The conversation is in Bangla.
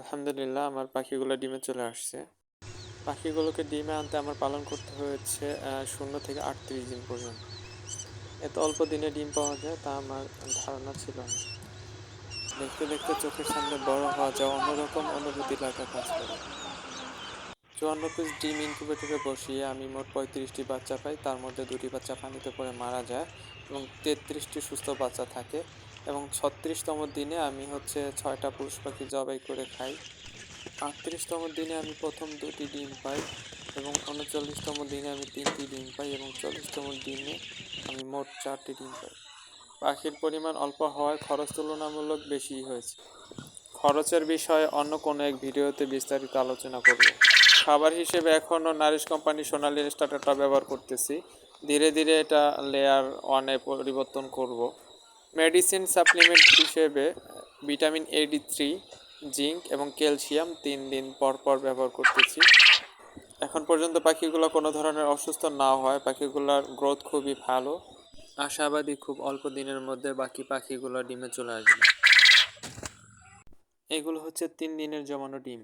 আলহামদুলিল্লাহ, আমার পাখিগুলো ডিমে চলে আসছে। পাখিগুলোকে ডিমে আনতে আমার পালন করতে হয়েছে শূন্য থেকে আটত্রিশ দিন পর্যন্ত। এত অল্প দিনে ডিম পাওয়া যায় তা আমার ধারণা ছিল না। দেখতে দেখতে চোখের সামনে বড় হওয়া যায়, অন্যরকম অনুভূতি লাগা কাজ করে। চুয়ান্ন পিস ডিম ইনকিউবেটরে বসিয়ে আমি মোট পঁয়ত্রিশটি বাচ্চা পাই, তার মধ্যে দুটি বাচ্চা পানিতে পড়ে মারা যায় এবং তেত্রিশটি সুস্থ বাচ্চা থাকে। এবং ছত্রিশতম দিনে আমি হচ্ছে ছয়টা পুরুষ পাখি জবাই করে খাই। আটত্রিশতম দিনে আমি প্রথম দুটি ডিম পাই এবং উনচল্লিশতম দিনে আমি তিনটি ডিম পাই এবং চল্লিশতম দিনে আমি মোট চারটি ডিম পাই। পাখির পরিমাণ অল্প হওয়ায় খরচ তুলনামূলক বেশি হয়েছে। খরচের বিষয়ে অন্য কোনো এক ভিডিওতে বিস্তারিত আলোচনা করব। খাবার হিসেবে এখনও নারিশ কোম্পানি সোনালি স্টার্টারটা ব্যবহার করতেছি। ধীরে ধীরে এটা লেয়ার ওয়ানে পরিবর্তন করব। মেডিসিন সাপ্লিমেন্ট হিসেবে vitamin A D three, zinc এবং ক্যালসিয়াম তিন দিন পর পর ব্যবহার করতেছি। এখন পর্যন্ত পাখিগুলো কোনো ধরনের অসুস্থ না হয়, পাখিগুলোর গ্রোথ খুবই ভালো। আশাবাদী খুব অল্প দিনের মধ্যে বাকি পাখিগুলো ডিমে চলে আসবে। এগুলো হচ্ছে তিন দিনের জমানো ডিম।